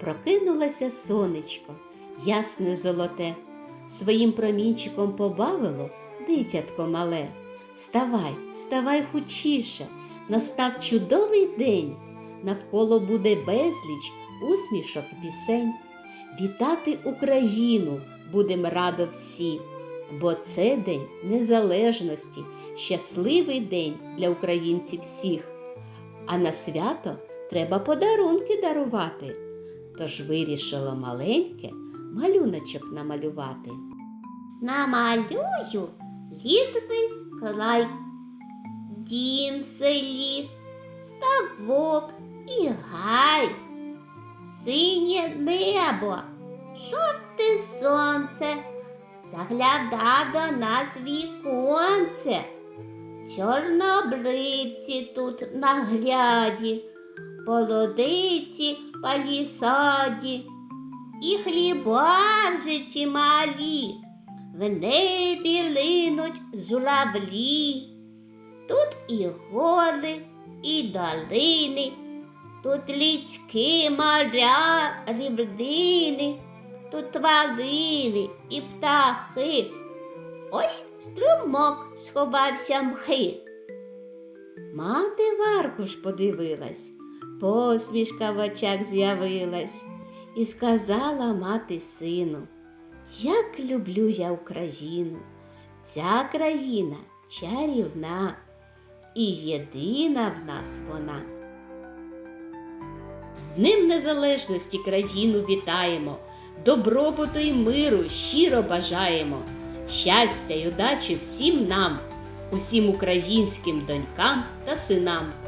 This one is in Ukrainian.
Прокинулося сонечко, ясне золоте, своїм промінчиком побавило дитятко мале. Вставай, вставай хучіше, настав чудовий день, навколо буде безліч усмішок пісень. Вітати Україну будем радо всі, бо це День Незалежності, щасливий день для українців всіх. А на свято треба подарунки дарувати. Тож вирішило маленьке малюночок намалювати. Намалюю літвий край, дім в селі, ставок і гай, синє небо, жовте сонце, загляда до нас віконце. Чорнобривці тут нагляді, полодиці палісаді, і хліба вже чималі, в небі линуть журавлі. Тут і гори, і долини, тут річки, моря, рівнини, тут валини і птахи. Ось струмок сховався мхи. Мати в аркуш подивилась, посмішка в очах з'явилась, і сказала мати сину, як люблю я Україну, ця країна чарівна, і єдина в нас вона. З Днем Незалежності країну вітаємо, добробуту і миру щиро бажаємо, щастя й удачі всім нам, усім українським донькам та синам.